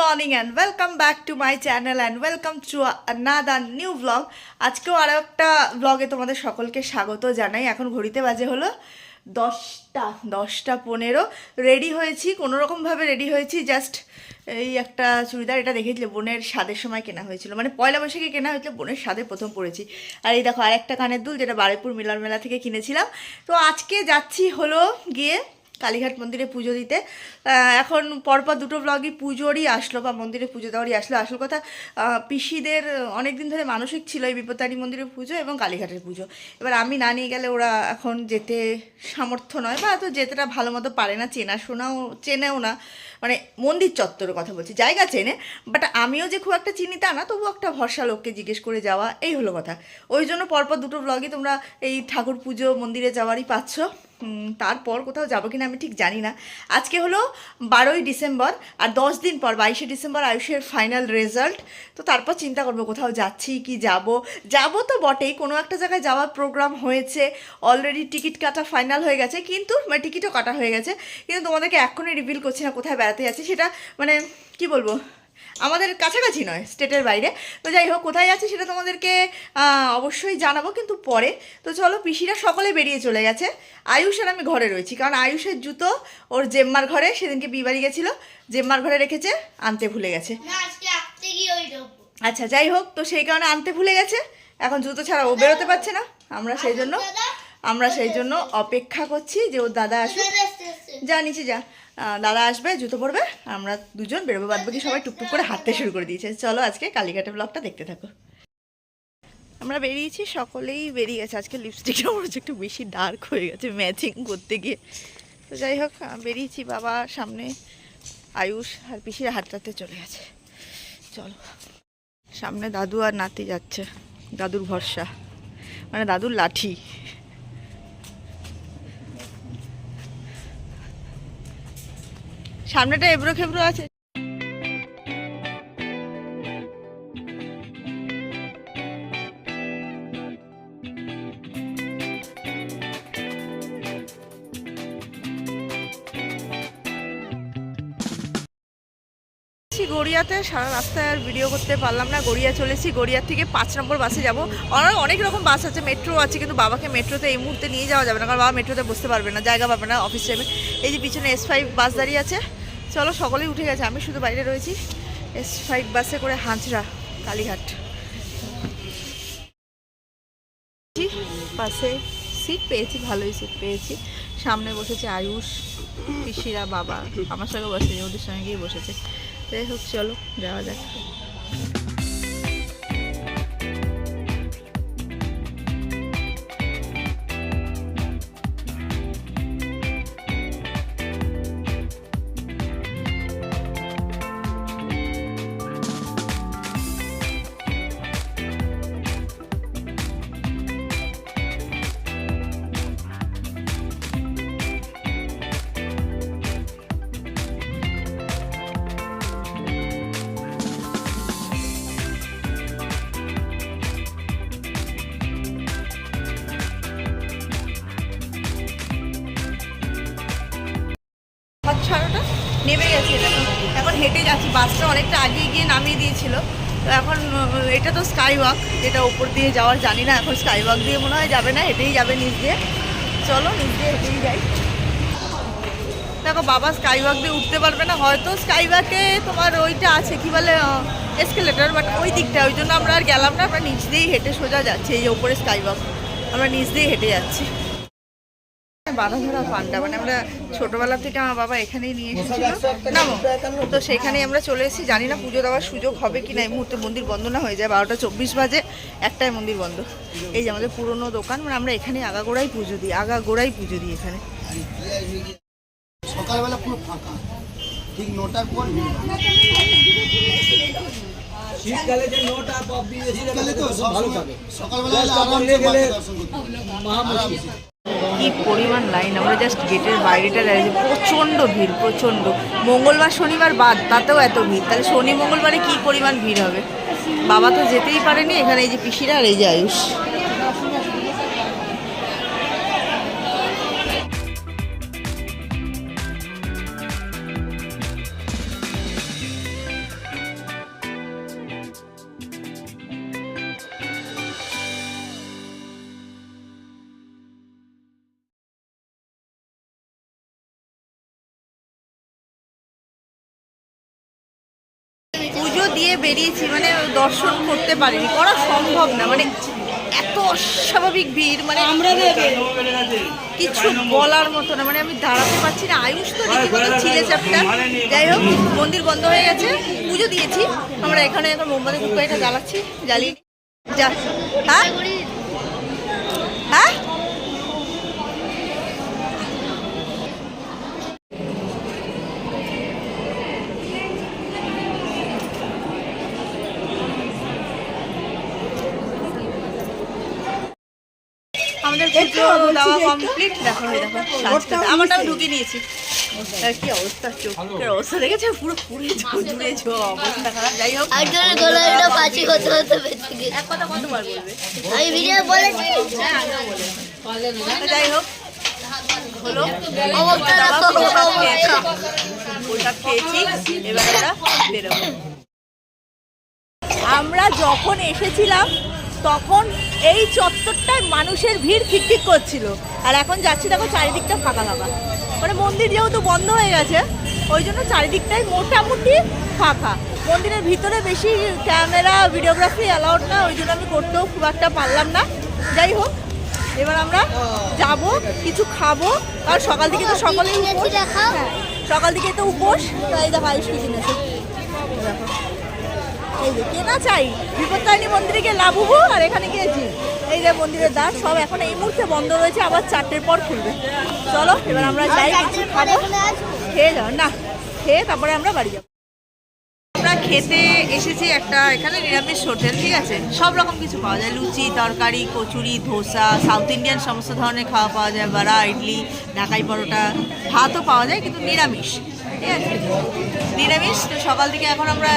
Morning and welcome back to my channel and welcome to another new blog আজকেও আরও একটা ব্লগে তোমাদের সকলকে স্বাগত জানাই। এখন ঘড়িতে বাজে হলো দশটা দশটা পনেরো। রেডি হয়েছি কোনো রকমভাবে রেডি হয়েছি। জাস্ট এই একটা চুড়িদার এটা দেখেছিলে, বোনের স্বাদের সময় কেনা হয়েছিল। মানে পয়লা বৈশাখে কেনা হয়েছিল, বোনের স্বাদে প্রথম পড়েছি আর এই দেখো, আরেকটা কানের দুল যেটা বারেপুর মিলন মেলা থেকে কিনেছিলাম। তো আজকে যাচ্ছি হলো গিয়ে কালীঘাট মন্দিরে পুজো দিতে। এখন পরপর দুটো ব্লগই পুজোরই আসলো বা মন্দিরে পুজো দেওয়ারই আসলো। আসল কথা পিসিদের অনেক দিন ধরে মানসিক ছিল এই বিপত্তারী মন্দিরের পুজো এবং কালীঘাটের পুজো। এবার আমি না নিয়ে গেলে ওরা এখন যেতে সামর্থ্য নয় বা তো যেতেটা ভালো মতো পারে না, চেনা শোনাও, চেনেও না। মানে মন্দির চত্বরের কথা বলছি, জায়গা চেনে। বাট আমিও যে খুব একটা চিনি তা না তবু একটা ভরসা লোককে জিজ্ঞেস করে যাওয়া, এই হলো কথা। ওই জন্য পরপর দুটো ব্লগে তোমরা এই ঠাকুর পুজো মন্দিরে যাওয়ারই পাচ্ছ। তারপর কোথাও যাব কিনা আমি ঠিক জানি না। আজকে হলো বারোই ডিসেম্বর আর দশ দিন পর, বাইশে ডিসেম্বর আয়ুষের ফাইনাল রেজাল্ট তো তারপর চিন্তা করব কোথাও যাচ্ছি, কি যাব? যাব তো বটেই, কোনো একটা জায়গায় যাওয়ার প্রোগ্রাম হয়েছে। অলরেডি টিকিট কাটা ফাইনাল হয়ে গেছে, কিন্তু মানে টিকিটও কাটা হয়ে গেছে। কিন্তু তোমাদেরকে এখনই রিভিল করছি না কোথায় বেড়াতে যাচ্ছি, সেটা মানে কি বলব? আমাদের কাছাকাছি নয় স্টেটের বাইরে। তো যাই হোক কোথায় যাচ্ছি সেটা তোমাদেরকে অবশ্যই জানাব কিন্তু পরে। তো চলো পিসিরা সকলে বেরিয়ে চলে গেছে। আয়ুষ আর আমি ঘরে রয়েছি কারণ আয়ুষের জুতো ওর জেম্মার ঘরে সেদিনকে বিবাড়ি গেছিল জেম্মার ঘরে রেখেছে আনতে ভুলে গেছে। আচ্ছা যাই হোক তো সেই কারণে আনতে ভুলে গেছে। এখন জুতো ছাড়া ও বেরোতে পারছে না আমরা সেই জন্য আমরা সেই জন্য অপেক্ষা করছি যে ওর দাদা আসুক। যা নিচে যা। দাদা আসবে, জুতো পরবে, আমরা দুজন বেরোবো বাদ বাকি সবাই টুকটুক করে হাঁটতে শুরু করে দিয়েছে। চলো আজকে কালীঘাটের ব্লগটা দেখতে থাকো। আমরা বেরিয়েছি, সকলেই বেরিয়ে গেছে আজকে লিপস্টিকটা হচ্ছে একটু বেশি ডার্ক হয়ে গেছে ম্যাচিং করতে গিয়ে। তো যাই হোক বেরিয়েছি, বাবা সামনে আয়ুষ আর পিসির হাঁটতে চলে গেছে। চলো, সামনে দাদু আর নাতি যাচ্ছে, দাদুর ভরসা মানে দাদুর লাঠি। সামনেটা এবড়ো খেবড়ো আছে। গড়িয়াতে, সারা রাস্তায় আর ভিডিও করতে পারলাম না, গড়িয়া চলেছি। গড়িয়ার থেকে পাঁচ নম্বর বাসে যাব। আর অনেক রকম বাস আছে মেট্রো আছে, কিন্তু বাবাকে মেট্রোতে এই মুহূর্তে নিয়ে যাওয়া যাবে না, কারণ বাবা মেট্রোতে বসতে পারবে না, জায়গা পাবে না অফিস টাইমে এই যে পিছনে এস ফাইভ বাস দাঁড়িয়ে আছে চলো, সকলেই উঠে গেছে। আমি শুধু বাইরে রয়েছি। এস ফাইভ বাসে করে হাঁচড়া, কালীঘাট। বাসে সিট পেয়েছি, ভালোই সিট পেয়েছি। সামনে বসেছে আয়ুষ, পিসিরা বাবা। আমার সঙ্গে বসেছে ওদের সঙ্গে গিয়ে বসেছে। যাই হোক, চলো, যাওয়া যাক। ছাড়োটা নেমে গেছে এখন হেঁটে যাচ্ছি, বাসটা অনেকটা আগে গিয়ে নামিয়ে দিয়েছিল। তো এখন এটা তো স্কাই ওয়াক যেটা ওপর দিয়ে যাওয়ার জানি না, এখন স্কাই ওয়াক দিয়ে মনে হয় যাবে না, হেঁটেই যাবে নিচ দিয়ে। চলো, নিচ দিয়ে হেঁটেই যাই। দেখো, বাবা স্কাই ওয়াক দিয়ে উঠতে পারবে না, হয়তো স্কাই ওয়াকে তোমার ওইটা আছে, কি বলে এসকেলেটার বাট ওই দিকটা, ওই জন্য আমরা আর গেলাম না, আমরা নিচ দিয়েই হেঁটে সোজা যাচ্ছি, এই ওপরে স্কাই ওয়াক আমরা নিচ দিয়েই হেঁটে যাচ্ছি। বাধা ধরা পান্ডা মানে আমরা ছোটবেলা থেকে আমার বাবা এখানেই নিয়ে এসেছিল। নামো? তো সেখানেই আমরা চলে এসেছি। জানি না পুজো দেওয়ার সুযোগ হবে কি না এই মুহূর্তে মন্দির বন্ধ না হয়ে যায়। বারোটা চব্বিশ বাজে একটাই মন্দির বন্ধ। এই যে আমাদের পুরনো দোকান মানে আমরা এখানে আগাগোড়াই পুজো দিই আগাগোড়াই পুজো দিই এখানে। সকালবেলা পুরো ফাঁকা। ঠিক নটার পর শীতকালে যে নোটা দিয়ে সকালবেলা কি পরিমাণ লাইন আমরা জাস্ট গেটের বাইরেটা দাঁড়িয়েছি। প্রচণ্ড ভিড়, প্রচণ্ড। মঙ্গলবার, শনিবার বাদ, তাতেও এত ভিড়। তাহলে শনি, মঙ্গলবারে কি পরিমাণ ভিড় হবে? বাবা তো যেতেই পারেনি, এখানে এই যে পিসিরা আর এই যে আয়ুষ। দিয়ে বেরিয়েছি মানে দর্শন করতে পারিনি করা সম্ভব না মানে এত অস্বাভাবিক ভিড় মানে আমরা কিছু বলার মতো না মানে আমি দাঁড়াতে পারছি না আয়ুষ তো রীতিমতো ছিলে চাপটা? যাই হোক মন্দির বন্ধ হয়ে গেছে পুজো দিয়েছি আমরা এখানে এখন মোমবাতি কুকাইটা জ্বালাচ্ছি জ্বালিয়ে যাচ্ছি যা হ্যাঁ? আমাদের পুজো দেওয়া কমপ্লিট দেখো দেখো সাজটা আমারটা আমি নিয়েছি। কি অবস্থা? চোখের অবস্থা দেখেছে? পুরো পুরে জুড়ে ছো অবস্থা খারাপ। যাই হোক। একজনের গলাটা পাঁচি হতে হতে বেঁচে গেছে। এক কথা কতবার বলবে? আমি ভিডিও বলেছি। যাই হোক হলো। খেয়েছি। এবার আমরা বেরোবো। আমরা যখন এসেছিলাম তখন এই চত্বরটায় মানুষের ভিড় ঠিক করছিল। আর এখন যাচ্ছি দেখো চারিদিকটা ফাঁকা ফাঁকা। মানে মন্দির যেহেতু বন্ধ হয়ে গেছে ওই জন্য চারিদিকটাই মোটামুটি ফাঁকা। মন্দিরের ভিতরে বেশি ক্যামেরা ভিডিওগ্রাফি অ্যালাউড না ওই জন্য আমি করতেও খুব একটা পারলাম না। যাই হোক এবার আমরা যাব কিছু খাব আর সকাল থেকে তো সকলেই উপোস। হ্যাঁ, সকাল থেকে তো উপোস। তাই দেখো আয়ুষ কি কিনেছে। দেখো। কেনা চাই। বিপত্তারিণী মন্দিরে গিয়ে লাভুবো আর এখানে গিয়েছি এই যে মন্দিরের দ্বার সব এখন এই মুহূর্তে বন্ধ রয়েছে আবার চারটের পর খুলবে। চলো এবার আমরা যাই কিছু খাব। খেয়ে যাও না খেয়ে তারপরে আমরা বাড়ি যাব। খেতে এসেছি একটা এখানে নিরামিষ হোটেল, ঠিক আছে? সব রকম কিছু পাওয়া যায়। লুচি, তরকারি, কচুরি, ধোসা, সাউথ ইন্ডিয়ান সমস্ত ধরনের খাওয়া পাওয়া যায়। বড়া ইডলি ঢাকাই পরোটা, ভাতও পাওয়া যায়, কিন্তু নিরামিষ, ঠিক আছে? নিরামিষ, তো সকাল থেকে এখন আমরা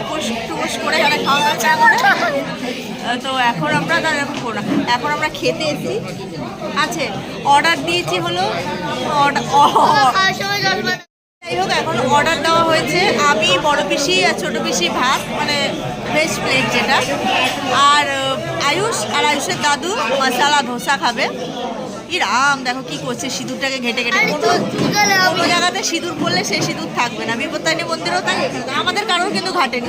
উপোস, টুপোস করে যারা খাওয়া দাওয়া তো এখন আমরা তার না। এখন আমরা খেতে এসেছি। আছে অর্ডার দিয়েছি হলো, order- যাই হোক এখন অর্ডার দেওয়া হয়েছে। আমি বড় পিসি আর ছোট পিসি ভাত মানে ভেজ প্লেট যেটা। আর আয়ুষ আর আয়ুষের দাদু মশালা ধোসা খাবে। কি রাম দেখো কি করছে সিঁদুরটাকে ঘেটে ঘেটে কোনো জায়গাতে সিঁদুর পড়লে সেই সিঁদুর থাকবে না। বিপত্তারিণী মন্দিরও তাই। আমাদের কারোর কিন্তু ঘাটেনি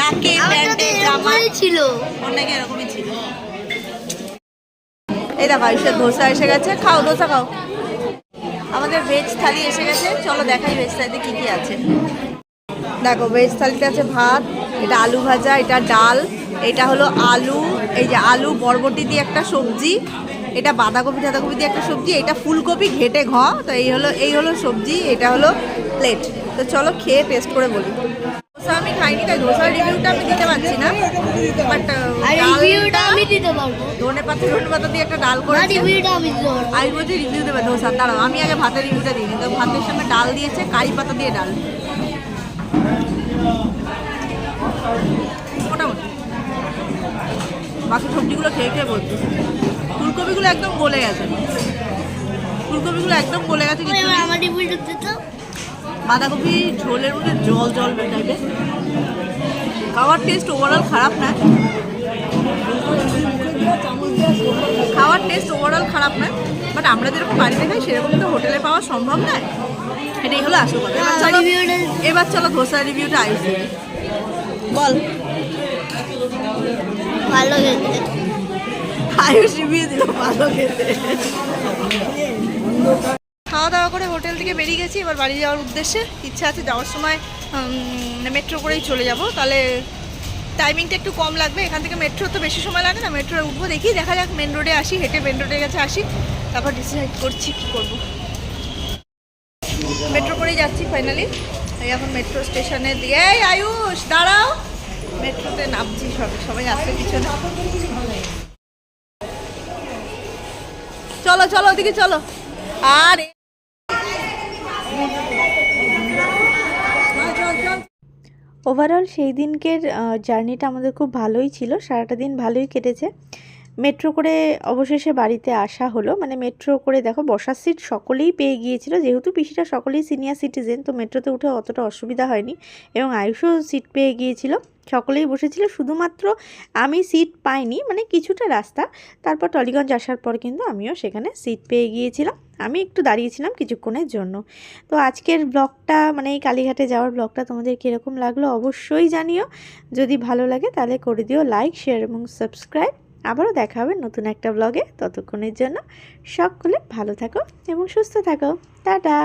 নাকে প্যান্টে সাথে ছিল। অনেকে এরকমই ছিল। এই দেখো আয়ুষের ধোসা এসে গেছে। খাও ধোসা খাও। আমাদের ভেজ থালি এসে গেছে। চলো দেখাই ভেজ থালিতে কী কী আছে। দেখো ভেজ থালিতে আছে ভাত, এটা আলু ভাজা, এটা ডাল, এটা হলো আলু, এই যে আলু বরবটি দিয়ে একটা সবজি, এটা বাঁধাকপি টাধাকপি দিয়ে একটা সবজি, এটা ফুলকপি, ঘেটে ঘ, তো এই হলো এই হলো সবজি, এটা হলো প্লেট তো চলো খেয়ে টেস্ট করে বলি। আমি খাইনি তাই ধোসার রিভিউটা আমি দিতে পারছি না। বাট রিভিউটা আমি দিতে পারব। ধনে পাতা ধনে পাতা দিয়ে একটা ডাল করেছে। রিভিউটা আমি দিতে পারব। আই বলছি রিভিউ দেবে ধোসা। দাঁড়াও আমি আগে ভাতের রিভিউটা দিই তো ভাতের সঙ্গে ডাল দিয়েছে কারি পাতা দিয়ে ডাল। মোটামুটি। বাকি সবজিগুলো খেয়ে খেয়ে বলছি ফুলকপিগুলো একদম গলে গেছে। ফুলকপিগুলো একদম গলে গেছে আমার রিভিউটা দিতে বাঁধাকপি ঝোলের মধ্যে জল জল টাইপের খাওয়ার টেস্ট ওভারঅল খারাপ না। খাওয়ার টেস্ট ওভারঅল খারাপ না। বাট আমরা যেরকম বাড়িতে খাই সেরকম তো হোটেলে পাওয়া সম্ভব নয় এটাই হলো আসল কথা। এবার চলো ধোসার রিভিউটা আয়ুষ। বল। ভালো খেতে। আয়ুষ রিভিউ দিল ভালো খেতে। খাওয়া দাওয়া করে হোটেল থেকে বেরিয়ে গেছি, এবার বাড়ি যাওয়ার উদ্দেশ্যে। ইচ্ছা আছে যাওয়ার সময় মেট্রো করেই চলে যাব। তাহলে টাইমিংটা একটু কম লাগবে। এখান থেকে মেট্রো তো বেশি সময় লাগে না। মেট্রো উঠবো, দেখি, দেখা যাক মেন রোডে আসি, হেঁটে মেন রোডের কাছে আসি। তারপর ডিসাইড করছি কী করব। মেট্রো করেই যাচ্ছি ফাইনালি এখন মেট্রো স্টেশনে দিয়ে এই আয়ুষ, দাঁড়াও। মেট্রোতে নামছি সবাই সবাই আসবে পিছনে। চলো চলো, ওদিকে চলো। আর ওভারঅল সেই দিনকের জার্নিটা আমাদের খুব ভালোই ছিল। সারাটা দিন ভালোই কেটেছে। মেট্রো করে অবশেষে বাড়িতে আসা হলো। মানে মেট্রো করে দেখো, বসার সিট সকলেই পেয়ে গিয়েছিল। যেহেতু পিসিটা সকলেই সিনিয়র সিটিজেন তো মেট্রোতে উঠে অতটা অসুবিধা হয়নি। এবং আয়ুষও সিট পেয়ে গিয়েছিল। সকলেই বসেছিল। শুধুমাত্র আমি সিট পাইনি মানে কিছুটা রাস্তা। তারপর টলিগঞ্জ আসার পর কিন্তু আমিও সেখানে সিট পেয়ে গিয়েছিলাম। আমি একটু দাঁড়িয়েছিলাম কিছুক্ষণের জন্য। তো আজকের ব্লগটা মানে এই কালীঘাটে যাওয়ার ব্লগটা তোমাদের কীরকম লাগল অবশ্যই জানিও। যদি ভালো লাগে তাহলে করে দিও লাইক শেয়ার এবং সাবস্ক্রাইব আবারও দেখা হবে নতুন একটা ব্লগে ততক্ষণের জন্য। সকলে ভালো থাকো এবং সুস্থ থাকো। টাটা!